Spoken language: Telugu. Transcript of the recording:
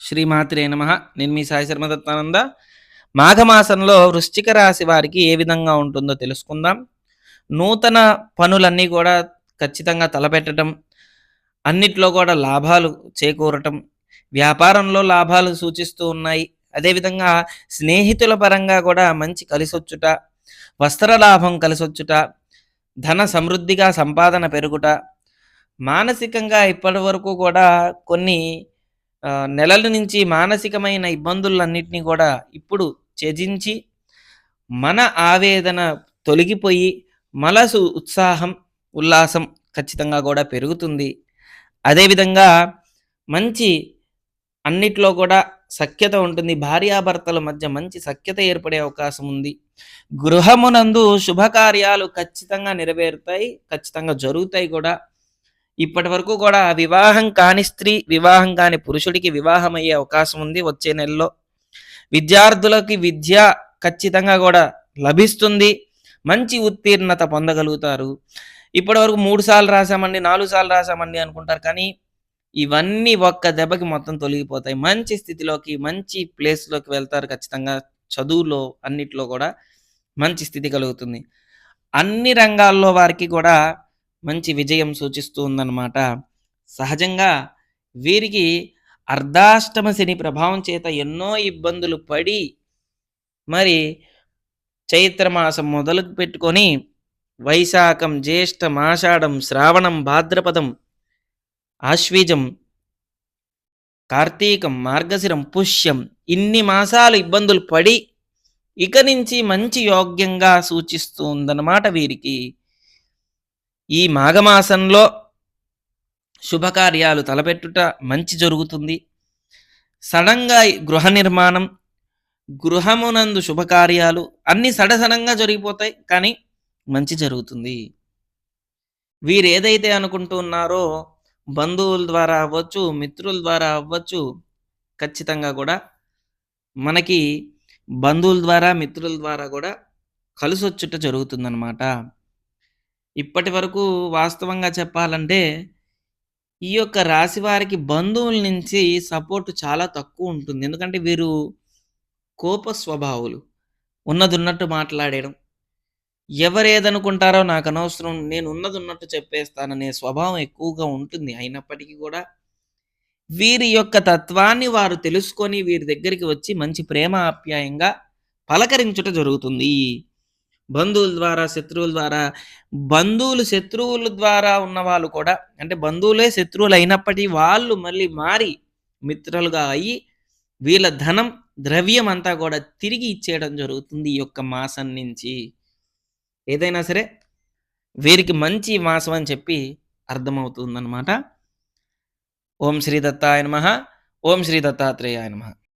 శ్రీమాత్రే నమ. నేను మీ సాయి శర్మదత్తానంద. మాఘమాసంలో వృశ్చిక రాశి వారికి ఏ విధంగా ఉంటుందో తెలుసుకుందాం. నూతన పనులన్నీ కూడా ఖచ్చితంగా తలపెట్టడం అన్నిట్లో కూడా లాభాలు చేకూరటం వ్యాపారంలో లాభాలు సూచిస్తూ ఉన్నాయి. అదేవిధంగా స్నేహితుల పరంగా కూడా మంచి కలిసొచ్చుట వస్త్ర లాభం కలిసొచ్చుట ధన సమృద్ధిగా సంపాదన పెరుగుట మానసికంగా ఇప్పటి వరకు కూడా కొన్ని నెలల నుంచి మానసికమైన ఇబ్బందులన్నింటినీ కూడా ఇప్పుడు త్యజించి మన ఆవేదన తొలగిపోయి మనసు ఉత్సాహం ఉల్లాసం ఖచ్చితంగా కూడా పెరుగుతుంది. అదేవిధంగా మంచి అన్నిట్లో కూడా సఖ్యత ఉంటుంది. భార్యాభర్తల మధ్య మంచి సఖ్యత ఏర్పడే అవకాశం ఉంది. గృహమునందు శుభకార్యాలు ఖచ్చితంగా నెరవేరుతాయి ఖచ్చితంగా జరుగుతాయి కూడా. ఇప్పటి వరకు కూడా వివాహం కాని స్త్రీ వివాహం కాని పురుషుడికి వివాహం అయ్యే అవకాశం ఉంది వచ్చే నెలలో. విద్యార్థులకి విద్య ఖచ్చితంగా కూడా లభిస్తుంది. మంచి ఉత్తీర్ణత పొందగలుగుతారు. ఇప్పటి వరకు మూడు సార్లు రాసామండి నాలుగు సార్లు రాసామండి అనుకుంటారు. కానీ ఇవన్నీ ఒక్క దెబ్బకి మొత్తం తొలగిపోతాయి. మంచి స్థితిలోకి మంచి ప్లేస్లోకి వెళ్తారు ఖచ్చితంగా. చదువులో అన్నిట్లో కూడా మంచి స్థితి కలుగుతుంది. అన్ని రంగాల్లో వారికి కూడా మంచి విజయం సూచిస్తూ ఉందన్నమాట. సహజంగా వీరికి అర్ధాష్టమ శని ప్రభావం చేత ఎన్నో ఇబ్బందులు పడి మరి చైత్రమాసం మొదలు పెట్టుకొని వైశాఖం జ్యేష్టం ఆషాఢం శ్రావణం భాద్రపదం ఆశ్వీజం కార్తీకం మార్గశిరం పుష్యం ఇన్ని మాసాలు ఇబ్బందులు పడి ఇక నుంచి మంచి యోగ్యంగా సూచిస్తూ ఉందన్నమాట వీరికి. ఈ మాఘమాసంలో శుభకార్యాలు తలపెట్టుట మంచి జరుగుతుంది. సడన్గా గృహ నిర్మాణం గృహమునందు శుభకార్యాలు అన్నీ సడసడంగా జరిగిపోతాయి కానీ మంచి జరుగుతుంది. వీరు ఏదైతే అనుకుంటున్నారో బంధువుల ద్వారా అవ్వచ్చు మిత్రుల ద్వారా అవ్వచ్చు ఖచ్చితంగా కూడా మనకి బంధువుల ద్వారా మిత్రుల ద్వారా కూడా కలిసొచ్చుట జరుగుతుందన్నమాట. ఇప్పటి వరకు వాస్తవంగా చెప్పాలంటే ఈ యొక్క రాశి వారికి బంధువుల నుంచి సపోర్ట్ చాలా తక్కువ ఉంటుంది. ఎందుకంటే వీరు కోప స్వభావులు ఉన్నది ఉన్నట్టు మాట్లాడడం ఎవరేదనుకుంటారో నాకు అనవసరం నేను ఉన్నది ఉన్నట్టు చెప్పేస్తాననే స్వభావం ఎక్కువగా ఉంటుంది. అయినప్పటికీ కూడా వీరి యొక్క తత్వాన్ని వారు తెలుసుకొని వీరి దగ్గరికి వచ్చి మంచి ప్రేమ ఆప్యాయంగా పలకరించుట జరుగుతుంది. బంధువుల ద్వారా శత్రువుల ద్వారా బంధువులు శత్రువుల ద్వారా ఉన్న వాళ్ళు కూడా అంటే బంధువులే శత్రువులు అయినప్పటికీ వాళ్ళు మళ్ళీ మారి మిత్రులుగా అయ్యి వీళ్ళ ధనం ద్రవ్యం అంతా కూడా తిరిగి ఇచ్చేయడం జరుగుతుంది ఈ యొక్క మాసం నుంచి. ఏదైనా సరే వీరికి మంచి మాసం అని చెప్పి అర్థమవుతుందన్నమాట. ఓం శ్రీ దత్తాయ నమ. ఓం శ్రీ దత్తాత్రేయాయ నమ.